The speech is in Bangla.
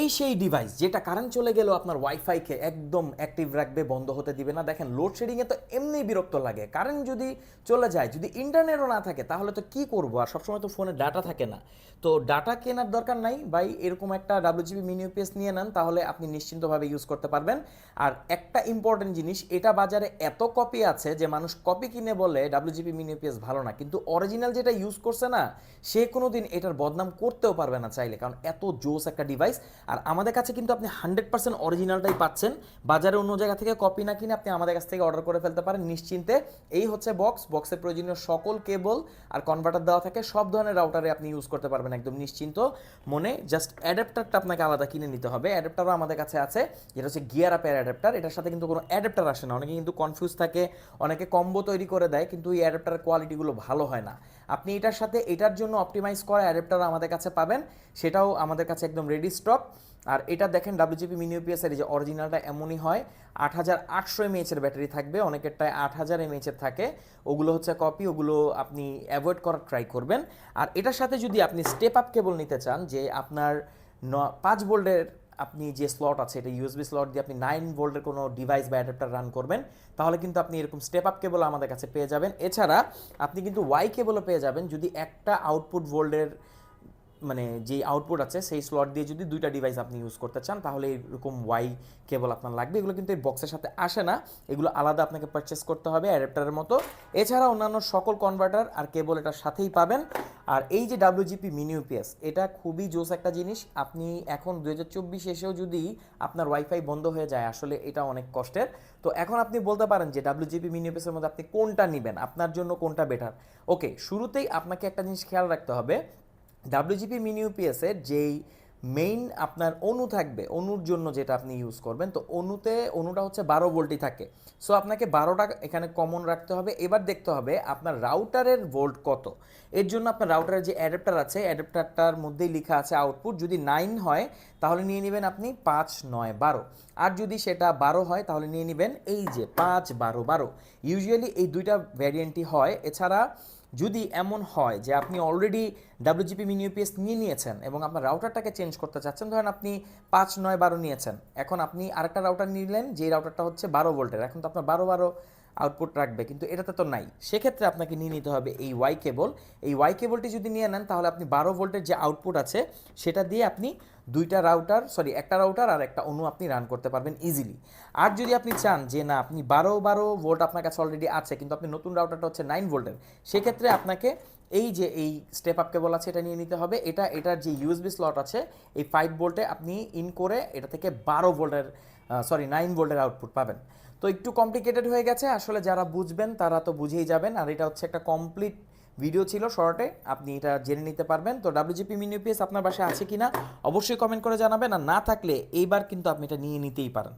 এই সেই ডিভাইস যেটা কারেন্ট চলে গেলেও আপনার ওয়াইফাইকে একদম অ্যাক্টিভ রাখবে, বন্ধ হতে দিবে না। দেখেন লোডশেডিংয়ে তো এমনি বিরক্ত লাগে। কারেন্ট যদি চলে যায়, যদি ইন্টারনেটও না থাকে, তাহলে তো কি করব? আর সবসময় তো ফোনে ডাটা থাকে না। তো ডাটা কেনার দরকার নাই। ভাই, এরকম একটা ডাব্লিউজিবি মিনি ইউপিএস নিয়ে নেন, তাহলে আপনি নিশ্চিন্তভাবে ইউজ করতে পারবেন। আর একটা ইম্পর্টেন্ট জিনিস, এটা বাজারে এত কপি আছে যে মানুষ কপি কিনে বলে ডাব্লিউজিপি মিনি ইউপিএস ভালো না। কিন্তু অরিজিনাল যেটা ইউজ করছে না, সে কোনো দিন এটার বদনাম করতেও পারবে না চাইলে। কারণ এত জোস একটা ডিভাইস আর আমাদের কাছে কিন্তু আপনি হান্ড্রেড পার্সেন্ট অরিজিনালটাই পাচ্ছেন। বাজারে অন্য জায়গা থেকে কপি না কিনে আপনি আমাদের কাছ থেকে অর্ডার করে ফেলতে পারেন নিশ্চিন্তে। এই হচ্ছে বক্স বক্সের প্রয়োজনীয় সকল কেবল আর কনভার্টার দেওয়া থাকে। সব ধরনের রাউটারে আপনি ইউজ করতে পারবেন একদম নিশ্চিন্ত মনে। জাস্ট অ্যাডাপ্টারটা আপনাকে আলাদা কিনে নিতে হবে। অ্যাডাপ্টারও আমাদের কাছে আছে। যেটা হচ্ছে গিয়ার আপের অ্যাডাপ্টার এটার সাথে কিন্তু কোনো অ্যাডাপ্টার আসে না। অনেকে কিন্তু কনফিউজ থাকে, অনেকে কম্বো তৈরি করে দেয়, কিন্তু এই অ্যাডাপ্টারের কোয়ালিটিগুলো ভালো হয় না। আপনি এটার সাথে এটার জন্য অপটিমাইজ করা অ্যাডাপ্টার আমাদের কাছে পাবেন। সেটাও আমাদের কাছে একদম রেডি স্টক আর এটা দেখেন ডাব্লিউজিপি মিনি ইউপিএস এর যে অরিজিনালটা এমনই হয়, আট হাজার আটশো এমএএচ এর ব্যাটারি থাকবে, অনেকেরটায় আট হাজার এমএএচ এর থাকে। ওগুলো হচ্ছে কপি ওগুলো আপনি অ্যাভয়েড করার ট্রাই করবেন। আর এটার সাথে যদি আপনি স্টেপ আপ কেবল নিতে চান, যে আপনার ন, পাঁচ ভোল্টের আপনি যে স্লট আছে, এটা ইউএসবি স্লট দিয়ে আপনি নাইন ভোল্টের কোনো ডিভাইস বা অ্যাডাপ্টার রান করবেন, তাহলে কিন্তু আপনি এরকম স্টেপ আপ কেবল আমাদের কাছে পেয়ে যাবেন। এছাড়া আপনি কিন্তু ওয়াই কেবলও পেয়ে যাবেন যদি একটা আউটপুট ভোল্টের মানে যে আউটপুট আছে, সেই স্লট দিয়ে যদি দুইটা ডিভাইস আপনি ইউজ করতে চান, তাহলে এরকম ওয়াই কেবল আপনার লাগবে। এগুলো কিন্তু এই বক্সের সাথে আসে না। এগুলো আলাদা আপনাকে পারচেস করতে হবে অ্যাডাপ্টারের মতো। এছাড়া অন্যান্য সকল কনভার্টার আর কেবল এটার সাথেই পাবেন। আর এই যে ডাব্লিউজিপি মিনি ইউপিএস এটা খুবই জোস একটা জিনিস। আপনি এখন দু হাজার চব্বিশ এসেও যদি আপনার ওয়াইফাই বন্ধ হয়ে যায়, আসলে এটা অনেক কষ্টের। তো এখন আপনি বলতে পারেন যে ডাব্লিউজিপি মিনি ইউপিএসের মধ্যে আপনি কোনটা নেবেন? আপনার জন্য কোনটা বেটার ওকে শুরুতেই আপনাকে একটা জিনিস খেয়াল রাখতে হবে। ডাব্লিউজিপি মিনি ইউপিএসের যেই মেইন আপনার অণু থাকবে, অণুর জন্য যেটা আপনি ইউজ করবেন, তো অণুতে, অণুটা হচ্ছে বারো ভোল্টই থাকে। সো আপনাকে বারোটা এখানে কমন রাখতে হবে। এবার দেখতে হবে আপনার রাউটারের ভোল্ট কত। এর জন্য আপনার রাউটারের যে অ্যাডাপ্টার আছে অ্যাডাপ্টারটার মধ্যেই লেখা আছে আউটপুট যদি নাইন হয়, তাহলে নিয়ে নেবেন আপনি পাঁচ, নয়, বারো। আর যদি সেটা বারো হয়, তাহলে নিয়ে নেবেন এই যে পাঁচ, বারো বারো। ইউজুয়ালি এই দুইটা ভ্যারিয়েন্টই হয়। এছাড়া যদি এমন হয় যে আপনি অলরেডি ডাব্লিউজিপি মিনি ইউপিএস নিয়ে নিয়েছেন এবং আপনার রাউটারটাকে চেঞ্জ করতে চাচ্ছেন, ধরেন আপনি পাঁচ, নয়, বারো নিয়েছেন। এখন আপনি আরেকটা রাউটার নিলেন যে রাউটারটা হচ্ছে বারো ভোল্টের এখন তো আপনার বারো বারো আউটপুট রাখবে, কিন্তু এটাতে তো নাই। সেক্ষেত্রে আপনাকে নিয়ে নিতে হবে এই ওয়াই কেবল এই ওয়াই কেবলটি যদি নিয়ে নেন, তাহলে আপনি বারো ভোল্টের যে আউটপুট আছে, সেটা দিয়ে আপনি দুইটা রাউটার সরি একটা রাউটার আর একটা অণু আপনি রান করতে পারবেন ইজিলি আর যদি আপনি চান যে, না, আপনি বারো বারো ভোল্ট আপনার কাছে অলরেডি আছে, কিন্তু আপনি নতুন রাউটারটা হচ্ছে নাইন ভোল্টের, সেক্ষেত্রে আপনাকে এই যে এই স্টেপ আপ কেবল আছে, এটা নিয়ে নিতে হবে। এটা, এটার যে ইউএসবি স্লট আছে, এই ফাইভ ভোল্টে আপনি ইন করে এটা থেকে বারো ভোল্টের সরি নাইন ভোল্টের আউটপুট পাবেন। তো একটু কমপ্লিকেটেড হয়ে গেছে, আসলে যারা বুঝবেন তারা তো বুঝেই যাবেন। আর এটা হচ্ছে একটা কমপ্লিট ভিডিও ছিল শর্টে আপনি এটা জেনে নিতে পারবেন। তো ডাব্লিউজিপি মিনি ইউপিএস আপনার বাসায় আছে কিনা, অবশ্যই কমেন্ট করে জানাবেন। আর না থাকলে এইবার কিন্তু আপনি এটা নিয়ে নিতেই পারেন।